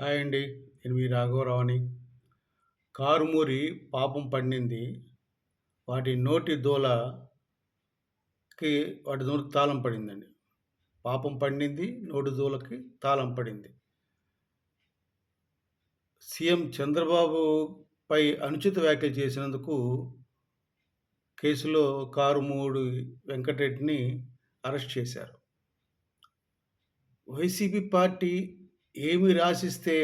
Hi అండి నేను మీ రాఘవరావుని. కారుమూరి పాపం పండింది. వాటి నోటి దూలకి వాటి నోటి తాళం పడిందండి. పాపం పండింది నోటి దూలకి తాళం పడింది. సీఎం చంద్రబాబుపై అనుచిత వ్యాఖ్యలు చేసినందుకు కేసులో కారుమూడి వెంకటరెడ్డిని అరెస్ట్ చేశారు. వైసీపీ పార్టీ ఏమి రాసిస్తే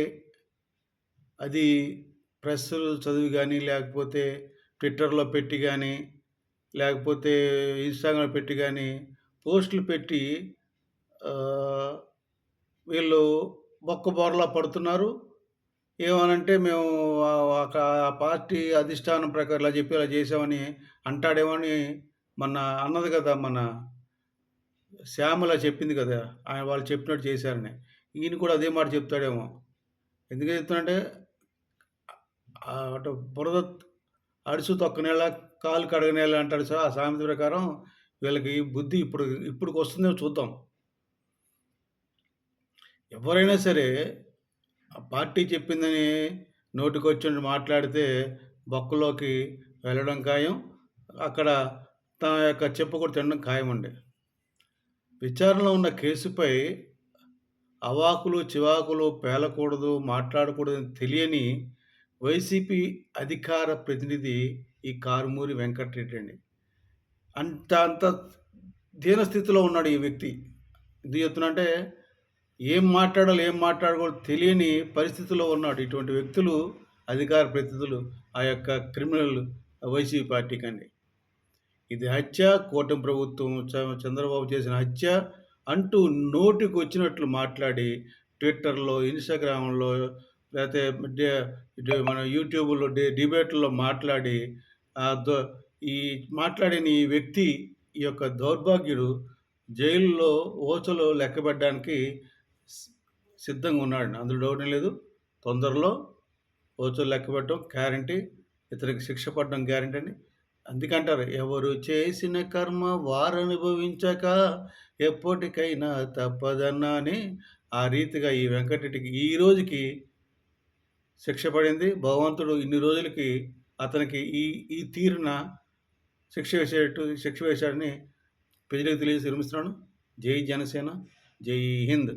అది ప్రెస్లు చదివి కానీ లేకపోతే ట్విట్టర్లో పెట్టి కానీ లేకపోతే ఇన్స్టాగ్రామ్ పెట్టి కానీ పోస్టులు పెట్టి వీళ్ళు బొక్క బోర్లా పడుతున్నారు. ఏమనంటే మేము ఆ పార్టీ అధిష్టానం ప్రకారం ఇలా చెప్పి ఇలా చేసామని అంటాడేమని మన అన్నది కదా మన శ్యామల చెప్పింది కదా ఆయన వాళ్ళు చెప్పినట్టు చేశారని. ఈయన కూడా అదే మాట చెప్తాడేమో. ఎందుకు చెప్తానంటే అటు బురద అడుసు తొక్కనేళ్ళ కాలు కడగనేళ్ళ అంటాడు సార్ ఆ సామెత ప్రకారం వీళ్ళకి బుద్ధి ఇప్పుడు ఇప్పుడు వస్తుందేమో చూద్దాం. ఎవరైనా సరే ఆ పార్టీ చెప్పిందని నోటికొచ్చి మాట్లాడితే బొక్కలోకి వెళ్ళడం ఖాయం అక్కడ తన యొక్క చెప్పు కూడా తినడం ఖాయం అండి విచారణలో ఉన్న కేసుపై అవాకులు చివాకులు పేలకూడదు మాట్లాడకూడదని తెలియని వైసీపీ అధికార ప్రతినిధి ఈ కారుమూరి వెంకటరెడ్డి అండి. అంత అంత దీనస్థితిలో ఉన్నాడు ఈ వ్యక్తి. ఇది చెప్తున్నంటే ఏం మాట్లాడాలి ఏం మాట్లాడకూడదు తెలియని పరిస్థితిలో ఉన్నాడు ఇటువంటి వ్యక్తులు అధికార ప్రతినిధులు ఆ యొక్క క్రిమినల్ వైసీపీ పార్టీకి అండి. ఇది హత్య కూటమి ప్రభుత్వం చంద్రబాబు చేసిన హత్య అంటూ నోటికి వచ్చినట్లు మాట్లాడి ట్విట్టర్లో ఇన్స్టాగ్రామ్లో లేకపోతే మన యూట్యూబ్లో డి డిబేట్లో మాట్లాడి ఈ మాట్లాడిన ఈ వ్యక్తి ఈ యొక్క దౌర్భాగ్యుడు జైల్లో ఓచలో లెక్కబెట్టడానికి సిద్ధంగా ఉన్నాడు. అందులో డౌట్ లేదు. తొందరలో ఓచలు లెక్కబెట్టడం గ్యారంటీ. ఇతనికి శిక్ష పడడం గ్యారంటీ అని అందుకంటారు ఎవరు చేసిన కర్మ వారు అనుభవించక ఎప్పటికైనా తప్పదన్నా అని ఆ రీతిగా ఈ వెంకటరెడ్డికి ఈ రోజుకి శిక్ష పడింది. భగవంతుడు ఇన్ని రోజులకి అతనికి ఈ ఈ తీరున శిక్ష వేసేటట్టు శిక్ష వేశాడని ప్రజలకు తెలియజేసి నిర్మిస్తున్నాను జై జనసేన జై హింద్.